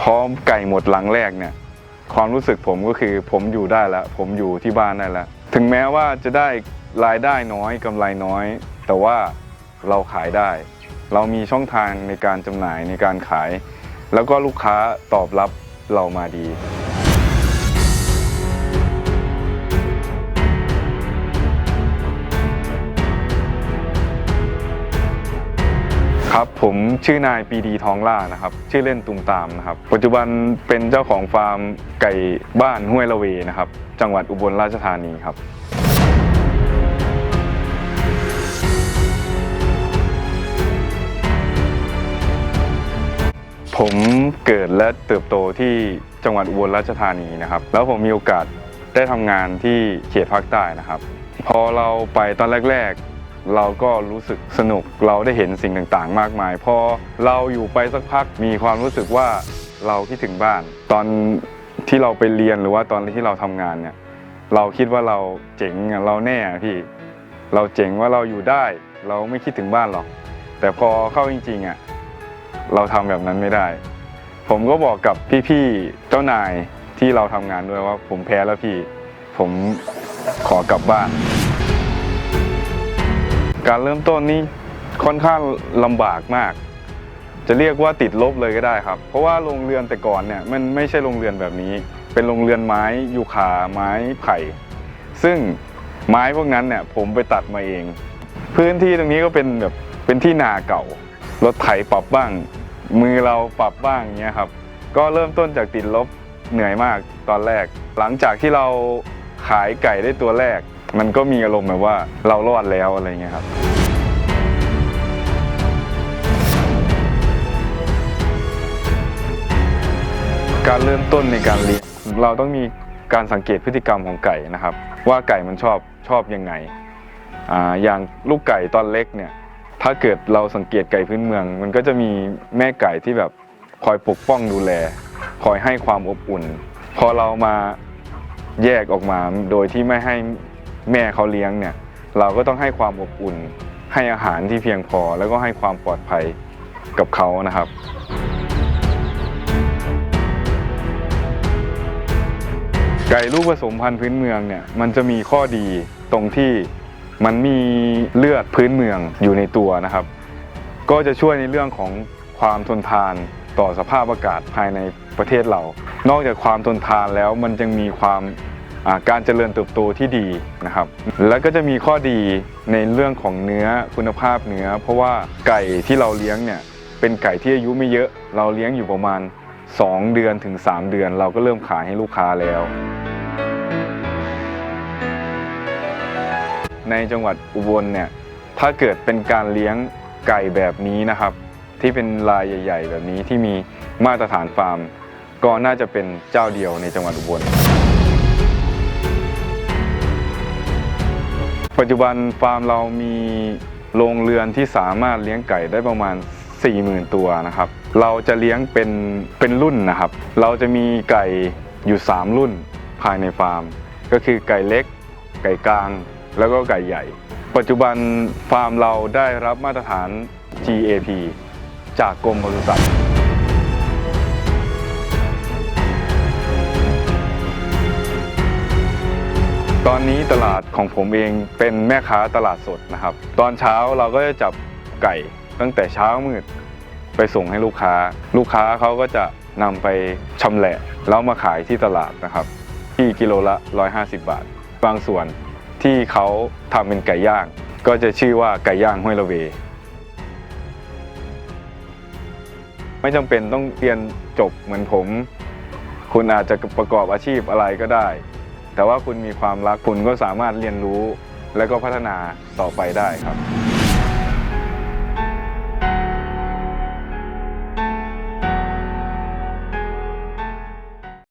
พร้อมไก่หมดหลังแรกเนี่ยความรู้สึกผมก็คือผมอยู่ได้แล้ว ผมอยู่ที่บ้านได้แล้ว ถึงแม้ว่าจะได้รายได้น้อยกำไรน้อย แต่ว่าเราขายได้ เรามีช่องทางในการจำหน่ายในการขาย แล้วก็ลูกค้าตอบรับเรามาดี ครับผมชื่อนายปีดีทองล่านะครับ ชื่อเล่นตุมตามนะครับ ปัจจุบันเป็นเจ้าของฟาร์มไก่บ้านห้วยละเวนะครับ จังหวัดอุบลราชธานีครับ ผมเกิดและเติบโตที่จังหวัดอุบลราชธานีนะครับ แล้วผมมีโอกาสได้ทำงานที่เขตภาคใต้นะครับ พอเราไปตอนแรก เราก็รู้สึกสนุกเราได้เห็นสิ่งต่างๆ มากมาย พอเราอยู่ไปสักพักมีความรู้สึกว่าเราคิดถึงบ้าน ตอนที่เราไปเรียนหรือว่าตอนที่เราทำงานเนี่ย เราคิดว่าเราเจ๋งอะเราแน่อะพี่ เราเจ๋งว่าเราอยู่ได้ เราไม่คิดถึงบ้านหรอก แต่พอเข้าจริงๆอะเราทำแบบนั้นไม่ได้ ผมก็บอกกับพี่ๆเจ้านายที่เราทำงานด้วยว่า ผมแพ้แล้วพี่ ผมขอกลับบ้าน การเริ่มต้นนี้ค่อนข้างลำบากมาก จะเรียกว่าติดลบเลยก็ได้ครับ เพราะว่าโรงเรือนแต่ก่อนเนี่ยมันไม่ใช่โรงเรือนแบบนี้ เป็นโรงเรือนไม้ยูคาไม้ไผ่ซึ่งไม้พวกนั้นเนี่ยผมไปตัดมาเอง พื้นที่ตรงนี้ก็เป็นแบบเป็นที่นาเก่ารถไถปรับบ้าง มือเราปรับบ้างเงี้ยครับ ก็เริ่มต้นจากติดลบเหนื่อยมากตอนแรก หลังจากที่เราขายไก่ได้ตัวแรก มันก็มีอารมณ์แบบว่าเรารอดแล้วอะไรเงี้ยครับการเริ่มต้นในการเลี้ยงเราต้องมีการสังเกตพฤติกรรมของไก่นะครับ ว่าไก่มันชอบชอบยังไงออย่างลูกไก่ตอนเล็กเนี่ยถ้าเกิดเราสังเกตไก่พื้นเมือง มันก็จะมีแม่ไก่ที่แบบคอยปกป้องดูแล คอยให้ความอบอุ่น พอเรามาแยกออกมาโดยที่ไม่ให้ แม่เขาเลี้ยงเนี่ย เราก็ต้องให้ความอบอุ่น ให้อาหารที่เพียงพอ แล้วก็ให้ความปลอดภัยกับเขานะครับไก่ลูกผสมพันธุ์พื้นเมืองเนี่ยมันจะมีข้อดีตรงที่มันมีเลือดพื้นเมืองอยู่ในตัวนะครับ ก็จะช่วยในเรื่องของความทนทานต่อสภาพอากาศภายในประเทศเรา นอกจากความทนทานแล้วมันยังมีความ การเจริญเติบโตที่ดีนะครับ แล้วก็จะมีข้อดีในเรื่องของเนื้อคุณภาพเนื้อ เพราะว่าไก่ที่เราเลี้ยงเนี่ยเป็นไก่ที่อายุไม่เยอะ เราเลี้ยงอยู่ประมาณ 2 เดือนถึง 3 เดือน เราก็เริ่มขายให้ลูกค้าแล้ว ในจังหวัดอุบลเนี่ยถ้าเกิดเป็นการเลี้ยงไก่แบบนี้นะครับ ที่เป็นลายใหญ่ ๆ แบบนี้ที่มีมาตรฐานฟาร์ม ก็น่าจะเป็นเจ้าเดียวในจังหวัดอุบล ปัจจุบันฟาร์มเรามีโรงเรือนที่สามารถเลี้ยงไก่ได้ประมาณ 40,000 ตัวนะครับ เราจะเลี้ยงเป็นเป็นรุ่นนะครับ เราจะมีไก่อยู่ 3 รุ่นภายในฟาร์ม ก็คือไก่เล็ก ไก่กลาง แล้วก็ไก่ใหญ่ ปัจจุบันฟาร์มเราได้รับมาตรฐาน GAP จากกรมปศุสัตว์ ตอนนี้ตลาดของผมเองเป็นแม่ค้าตลาดสดนะครับ ตอนเช้าเราก็จะจับไก่ตั้งแต่เช้ามืดไปส่งให้ลูกค้า ลูกค้าเขาก็จะนำไปชำแหละแล้วมาขายที่ตลาดนะครับ ที่กิโลละ 150 บาท บางส่วนที่เขาทำเป็นไก่ย่าง ก็จะชื่อว่าไก่ย่างห้วยละเว ไม่จำเป็นต้องเรียนจบเหมือนผม คุณอาจจะประกอบอาชีพอะไรก็ได้ แต่ว่าคุณมีความรักคุณก็สามารถเรียนรู้และก็พัฒนาต่อไปได้ครับ